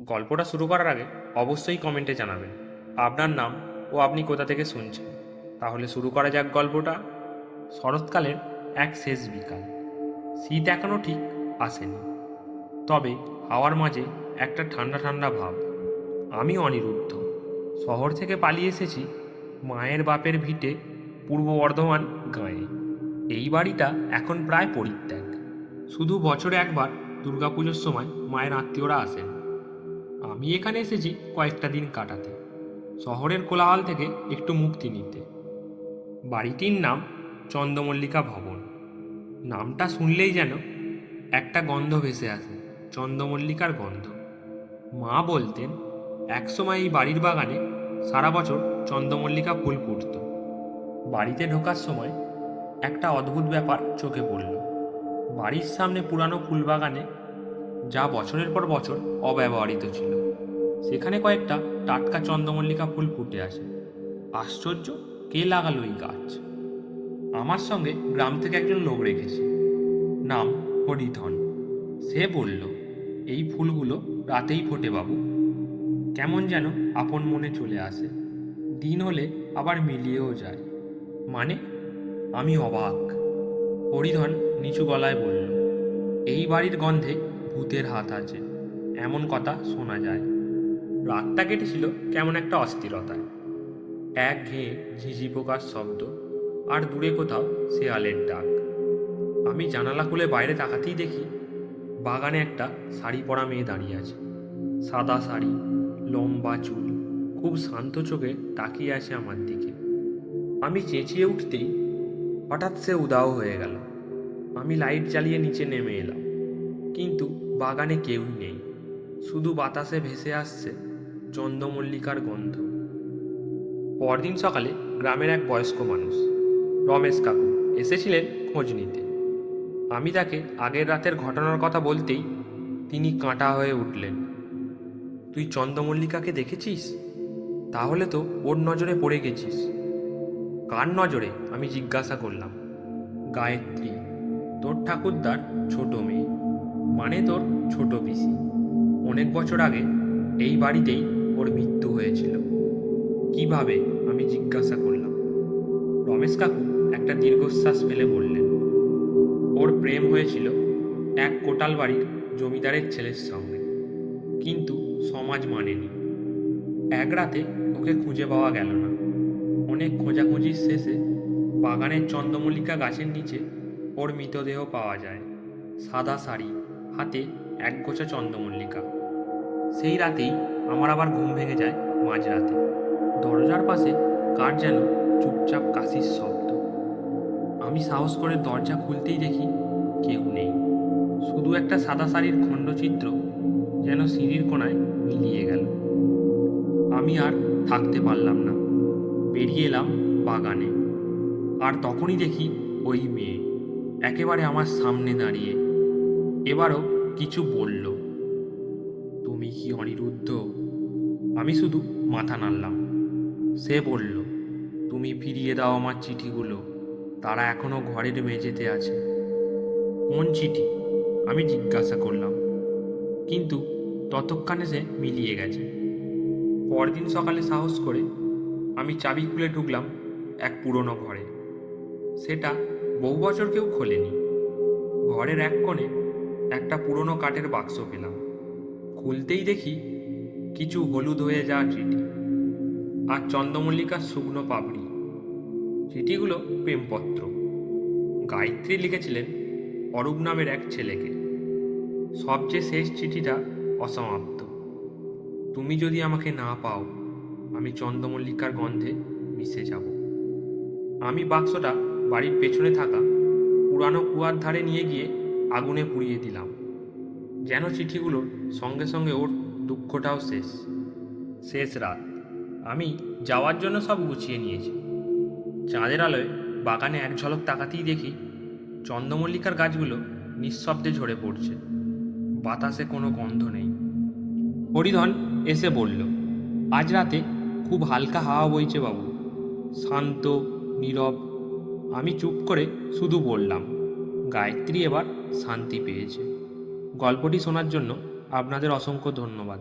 গল্পটা শুরু করার আগে অবশ্যই কমেন্টে জানাবেন। আপনার নাম ও আপনি কোথা থেকে শুনছেন? তাহলে শুরু করা যাক গল্পটা। শরৎকালের এক শেষ বিকাল। শীত এখনও ঠিক আসেনি। তবে হাওয়ার মাঝে একটা ঠান্ডা ঠান্ডা ভাব। আমি অনিরুদ্ধ। শহর থেকে পালিয়ে এসেছি মায়ের বাপের ভিটে পূর্ব বর্ধমান গাঁয়ে। এই বাড়িটা এখন প্রায় পরিত্যাগ। শুধু বছরে একবার দুর্গাপুজোর সময় মায়ের আত্মীয়রা আসেন। আমি এখানে এসেছি কয়েকটা দিন কাটাতে। শহরের কোলাহল থেকে একটু মুক্তি নিতে। বাড়িটির নাম চন্দ্রমল্লিকা ভবন। নামটা শুনলেই যেন একটা গন্ধ ভেসে আসে, চন্দ্রমল্লিকার গন্ধ। মা বলতেন একসময় এই বাড়ির বাগানে সারা বছর চন্দ্রমল্লিকা ফুল ফুটত। বাড়িতে ঢোকার সময় একটা অদ্ভুত ব্যাপার চোখে পড়ল। বাড়ির সামনে পুরানো ফুলবাগানে যা বছরের পর বছর অব্যবহৃত ছিল। সেখানে কয়েকটা টাটকা চন্দ্রমল্লিকা ফুল ফুটে আসে। আশ্চর্য, কে লাগালো এই গাছ? আমার সঙ্গে গ্রাম থেকে একজন লোক রেখেছি। নাম হরিধন। সে বলল, এই ফুলগুলো রাতেই ফোটে বাবু। কেমন যেন আপন মনে চলে আসে। দিন হলে আবার মিলিয়েও যায়। মানে? আমি অবাক। হরিধন নিচু গলায় বলল, এই বাড়ির গন্ধে ভূতের হাত আছে। এমন কথা শোনা যায়। রাতটা কেটেছিল কেমন একটা অস্থিরতায়। এক ঘেয়ে ঝিঝি পোকার শব্দ, আর দূরে কোথাও শেয়ালের ডাক। আমি জানালা খুলে বাইরে তাকাতেই দেখি, বাগানে একটা শাড়ি পরা মেয়ে দাঁড়িয়ে আছে। সাদা শাড়ি, লম্বা চুল, খুব শান্ত চোখে তাকিয়ে আছে আমার দিকে। আমি চেঁচিয়ে উঠতেই হঠাৎ সে উদাও হয়ে গেল। আমি লাইট জ্বালিয়ে নিচে নেমে এলাম। কিন্তু বাগানে কেউই নেই। শুধু বাতাসে ভেসে আসছে চন্দ্রমল্লিকার গন্ধ। পরদিন সকালে গ্রামের এক বয়স্ক মানুষ, রমেশ কাকু, এসেছিলেন খোঁজ নিতে। আমি তাকে আগের রাতের ঘটনার কথা বলতেই তিনি কাঁটা হয়ে উঠলেন। তুই চন্দ্রমল্লিকাকে দেখেছিস? তাহলে তো ওর নজরে পড়ে গেছিস। কার নজরে? আমি জিজ্ঞাসা করলাম। গায়ত্রী, তোর ঠাকুরদার ছোট মেয়ে। মানে তোর ছোট পিসি। অনেক বছর আগে এই বাড়িতেই ওর মৃত্যু হয়েছিল। কীভাবে? আমি জিজ্ঞাসা করলাম। রমেশ কাকু একটা দীর্ঘশ্বাস ফেলে বললেন, ওর প্রেম হয়েছিল এক কোটাল বাড়ির জমিদারের ছেলের সঙ্গে। কিন্তু সমাজ মানেনি। এক রাতে ওকে খুঁজে পাওয়া গেল না। অনেক খোঁজাখুঁজির শেষে বাগানের চন্দ্রমল্লিকা গাছের নিচে ওর মৃতদেহ পাওয়া যায়। সাদা শাড়ি, হাতে এক গোছা চন্দ্রমল্লিকা। সেই রাতেই আমার আবার ঘুম ভেঙে যায় মাঝরাতে। দরজার পাশে কার যেন চুপচাপ কাশির শব্দ। আমি সাহস করে দরজা খুলতেই দেখি কেউ নেই। শুধু একটা সাদা শাড়ির খণ্ডচিত্র যেন সিঁড়ির কোণায় মিলিয়ে গেল। আমি আর থাকতে পারলাম না। বেরিয়ে এলাম বাগানে। আর তখনই দেখি ওই মেয়ে। একেবারে আমার সামনে দাঁড়িয়ে। এবারও কিছু বলল। তুমি কি অনিরুদ্ধ আমি শুধু মাথা নাড়লাম। সে বলল, তুমি ফিরিয়ে দাও আমার চিঠিগুলো। তারা এখনও ঘরের মেঝেতে আছে। কোন চিঠি? আমি জিজ্ঞাসা করলাম। কিন্তু ততক্ষণে সে মিলিয়ে গেছে। পরদিন সকালে সাহস করে আমি চাবি খুলে ঢুকলাম এক পুরনো ঘরে। সেটা বহু বছর কেউ খোলেনি। ঘরের এক কোণে একটা পুরনো কাঠের বাক্স পেলাম। খুলতেই দেখি কিছু হলুদ হয়ে যাওয়া চিঠি আর চন্দ্রমল্লিকার শুকনো পাপড়ি। চিঠিগুলো প্রেমপত্র। গায়ত্রী লিখেছিলেন অরূপ নামের এক ছেলেকে। সবচেয়ে শেষ চিঠিটা অসমাপ্ত। তুমি যদি আমাকে না পাও, আমি চন্দ্রমল্লিকার গন্ধে মিশে যাব। আমি বাক্সটা বাড়ির পেছনে থাকা পুরানো কুয়ার ধারে নিয়ে গিয়ে আগুনে পুড়িয়ে দিলাম। যেন চিঠিগুলো সঙ্গে সঙ্গে ওর দুঃখটাও শেষ। শেষ রাত। আমি যাওয়ার জন্য সব গুছিয়ে নিয়েছি। চাঁদের আলোয় বাগানে এক ঝলক তাকাতেই দেখি চন্দ্রমল্লিকার গাছগুলো নিঃশব্দে ঝরে পড়ছে। বাতাসে কোনো গন্ধ নেই। হরিধন এসে বলল, আজ রাতে খুব হালকা হাওয়া বইছে বাবু। শান্ত, নীরব। আমি চুপ করে শুধু বললাম, গায়ত্রী এবার শান্তি পেয়েছে। গল্পটি শোনার জন্য আপনাদের অসংখ্য ধন্যবাদ।